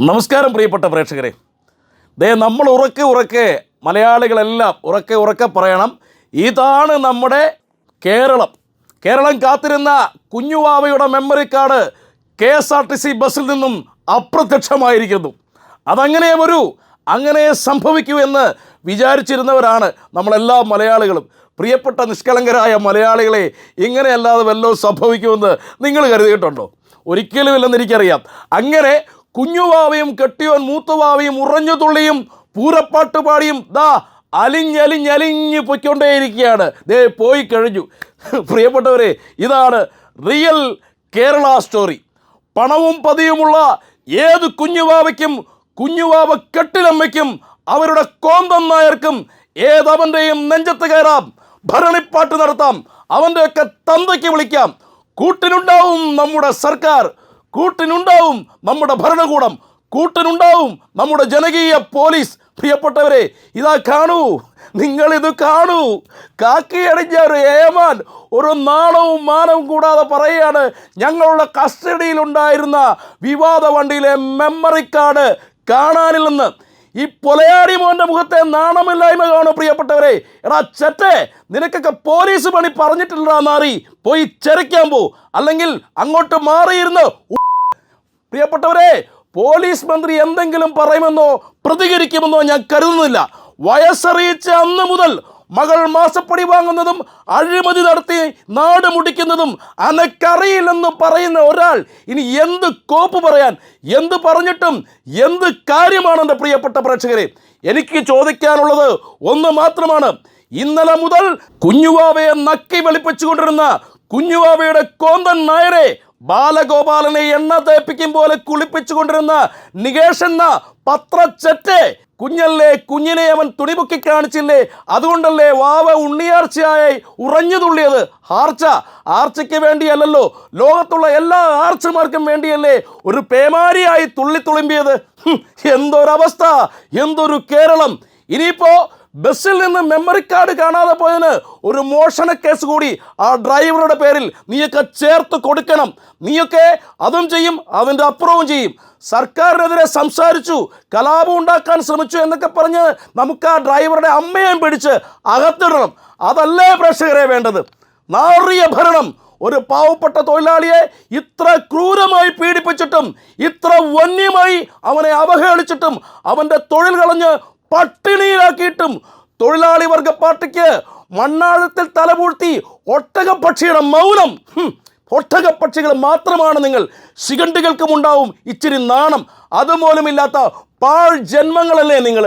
നമസ്കാരം പ്രിയപ്പെട്ട പ്രേക്ഷകരെ. ദേ നമ്മൾ ഉറക്കെ ഉറക്കെ മലയാളികളെല്ലാം ഉറക്കെ ഉറക്കെ പറയണം. ഇതാണ് നമ്മുടെ കേരളം. കേരളം കാത്തിരുന്ന കുഞ്ഞുവാവയുടെ memory card K S R T C ബസ്സിൽ നിന്നും അപ്രത്യക്ഷമായിരിക്കുന്നു. അതങ്ങനെ വരൂ അങ്ങനെ സംഭവിക്കൂ എന്ന് വിചാരിച്ചിരുന്നവരാണ് നമ്മളെല്ലാ മലയാളികളും. പ്രിയപ്പെട്ട നിഷ്കളങ്കരായ മലയാളികളെ ഇങ്ങനെയല്ലാതെ വല്ലതും സംഭവിക്കുമെന്ന് നിങ്ങൾ കരുതിയിട്ടുണ്ടോ? ഒരിക്കലും ഇല്ലെന്ന് എനിക്കറിയാം. അങ്ങനെ കുഞ്ഞുവാവയും കെട്ടിയോൻ മൂത്തുവാവയും ഉറഞ്ഞു തുള്ളിയും പൂരപ്പാട്ട് പാടിയും ദാ അലിഞ്ഞലിഞ്ഞലിഞ്ഞ് പൊയ്ക്കൊണ്ടേയിരിക്കുകയാണ്. ദേ പോയി കഴിഞ്ഞു. പ്രിയപ്പെട്ടവരെ ഇതാണ് റിയൽ കേരള സ്റ്റോറി. പണവും പതിയുമുള്ള ഏത് കുഞ്ഞുവാവയ്ക്കും കുഞ്ഞുവാവ കെട്ടിലമ്മയ്ക്കും അവരുടെ കോന്തം നായർക്കും ഏതവന്റെയും നെഞ്ചത്ത് കയറാം. ഭരണിപ്പാട്ട് നടത്താം. അവന്റെയൊക്കെ തന്തയ്ക്ക് വിളിക്കാം. കൂട്ടിനുണ്ടാവും നമ്മുടെ സർക്കാർ. കൂട്ടിനുണ്ടാവും നമ്മുടെ ഭരണകൂടം കൂട്ടിനുണ്ടാവും നമ്മുടെ ജനകീയ പോലീസ്. പ്രിയപ്പെട്ടവരെ ഇതാ കാണൂ നിങ്ങളിത് കാണൂ. കാക്കിയടിഞ്ഞ ഒരു ഏമാൻ ഒരു നാണവും മാനവും കൂടാതെ പറയുകയാണ് ഞങ്ങളുടെ കസ്റ്റഡിയിലുണ്ടായിരുന്ന വിവാദ വണ്ടിയിലെ മെമ്മറി കാർഡ് കാണാനില്ലെന്ന് ഈ പൊലയാടി മോന്റെ മുഖത്തെ നാണമില്ലായ്മ കാണും പ്രിയപ്പെട്ടവരെ. എടാ ചെറ്റേ നിനക്കൊക്കെ പോലീസ് പണി പറഞ്ഞിട്ടില്ലടാ നാറി. പോയി ചെരയ്ക്കാൻ പോ. അല്ലെങ്കിൽ അങ്ങോട്ട് മാറിയിരുന്ന് പ്രിയപ്പെട്ടവരെ പോലീസ് മന്ത്രി എന്തെങ്കിലും പറയുമെന്നോ പ്രതികരിക്കുമെന്നോ ഞാൻ കരുതുന്നില്ല. വയസ്സറിയിച്ച അന്ന് മുതൽ മകൾ മാസപ്പടി വാങ്ങുന്നതും അഴിമതി നടത്തി നാട് മുടിക്കുന്നതും അനക്കറിയില്ലെന്ന് പറയുന്ന ഒരാൾ ഇനി എന്ത് കോപ്പ് പറയാൻ എന്ത് പറഞ്ഞിട്ടും എന്ത് കാര്യമാണ് എന്റെ പ്രിയപ്പെട്ട പ്രേക്ഷകരെ? എനിക്ക് ചോദിക്കാനുള്ളത് ഒന്ന് മാത്രമാണ്. ഇന്നലെ മുതൽ കുഞ്ഞുവാവയെ നക്കി വെളിപ്പിച്ചുകൊണ്ടിരുന്ന കുഞ്ഞുവാവയുടെ കോന്തൻ നായരെ ബാലഗോപാലനെ എണ്ണ തേപ്പിക്കും പോലെ കുളിപ്പിച്ചുകൊണ്ടിരുന്ന നികേഷ് എന്ന പത്രച്ചറ്റെ കുഞ്ഞല്ലേ കുഞ്ഞിനെ അവൻ തുണിമുക്കി കാണിച്ചില്ലേ? അതുകൊണ്ടല്ലേ വാവ ഉണ്ണിയാർച്ചയായി ഉറഞ്ഞു തുള്ളിയത്? ആർച്ച ആർച്ചയ്ക്ക് വേണ്ടിയല്ലല്ലോ. ലോകത്തുള്ള എല്ലാ ആർച്ചമാർക്കും വേണ്ടിയല്ലേ ഒരു പേമാരിയായി തുള്ളി തുളുമ്പിയത്? എന്തൊരവസ്ഥ എന്തൊരു കേരളം. ഇനിയിപ്പോ ബസ്സിൽ നിന്ന് മെമ്മറി കാർഡ് കാണാതെ പോയതിന് ഒരു മോഷണ കേസ് കൂടി ആ ഡ്രൈവറുടെ പേരിൽ നീയൊക്കെ ചേർത്ത് കൊടുക്കണം. നീയൊക്കെ അതും ചെയ്യും അതിന്റെ അപ്പുറവും ചെയ്യും. സർക്കാരിനെതിരെ സംസാരിച്ചു കലാപം ഉണ്ടാക്കാൻ ശ്രമിച്ചു എന്നൊക്കെ പറഞ്ഞ് നമുക്ക് ആ ഡ്രൈവറുടെ അമ്മയെയും പിടിച്ച് അകത്തിടണം. അതല്ലേ പ്രേക്ഷകരെ വേണ്ടത്? നാറിയ ഭരണം. ഒരു പാവപ്പെട്ട തൊഴിലാളിയെ ഇത്ര ക്രൂരമായി പീഡിപ്പിച്ചിട്ടും ഇത്ര വന്യമായി അവനെ അവഹേളിച്ചിട്ടും അവന്റെ തൊഴിൽ കളഞ്ഞ് പട്ടിണിയിലാക്കിയിട്ടും തൊഴിലാളി വർഗ പാർട്ടിക്ക് മണ്ണാഴത്തിൽ തലപൂഴ്ത്തി ഒട്ടകപ്പക്ഷിയുടെ മൗനം. ഒട്ടക ഒട്ടകപ്പക്ഷികൾ മാത്രമാണ് നിങ്ങൾ ശിഖണ്ഡികൾക്കും ഉണ്ടാവും ഇച്ചിരി നാണം. അതുപോലുമില്ലാത്ത പാഴ് ജന്മങ്ങളല്ലേ നിങ്ങൾ?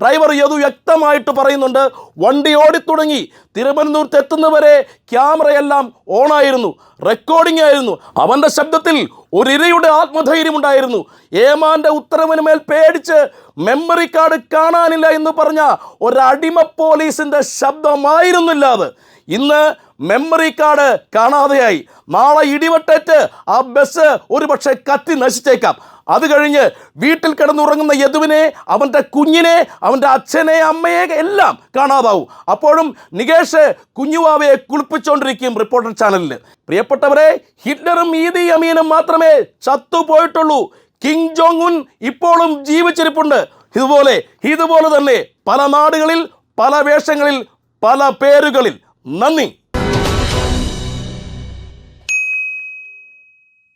ഡ്രൈവർ യതു വ്യക്തമായിട്ട് പറയുന്നുണ്ട് വണ്ടി ഓടിത്തുടങ്ങി. തിരുവനന്തപുരത്ത് എത്തുന്നവരെ ക്യാമറയെല്ലാം ഓണായിരുന്നു റെക്കോർഡിംഗ് ആയിരുന്നു അവന്റെ ശബ്ദത്തിൽ ഒരു ഇരയുടെ ആത്മധൈര്യം ഉണ്ടായിരുന്നു ഏമാന്റെ ഉത്തരവിന് മേൽ പേടിച്ച് മെമ്മറി കാർഡ് കാണാനില്ല എന്ന് പറഞ്ഞ ഒരടിമ പോലീസിന്റെ ശബ്ദമായിരുന്നില്ല അത്. ഇന്ന് മെമ്മറി കാർഡ് കാണാതെയായി. നാളെ ഇടിവെട്ടേറ്റ് ആ ബസ് ഒരു പക്ഷേ കത്തി നശിച്ചേക്കാം. അത് കഴിഞ്ഞ് വീട്ടിൽ കിടന്നുറങ്ങുന്ന യദുവിനെ അവന്റെ കുഞ്ഞിനെ അവന്റെ അച്ഛനെ അമ്മയെ എല്ലാം കാണാതാവും. അപ്പോഴും നികേഷ് കുഞ്ഞുവാവയെ കുളിപ്പിച്ചുകൊണ്ടിരിക്കും റിപ്പോർട്ടർ ചാനലിൽ പ്രിയപ്പെട്ടവരെ ഹിറ്റ്ലറും ഈദി അമീനും മാത്രമേ ചത്തുപോയിട്ടുള്ളൂ. കിങ് ജോങ് ഉൻ ഇപ്പോഴും ജീവിച്ചിരിപ്പുണ്ട്. ഇതുപോലെ ഇതുപോലെ തന്നെ പല നാടുകളിൽ പല വേഷങ്ങളിൽ പല പേരുകളിൽ. നന്ദി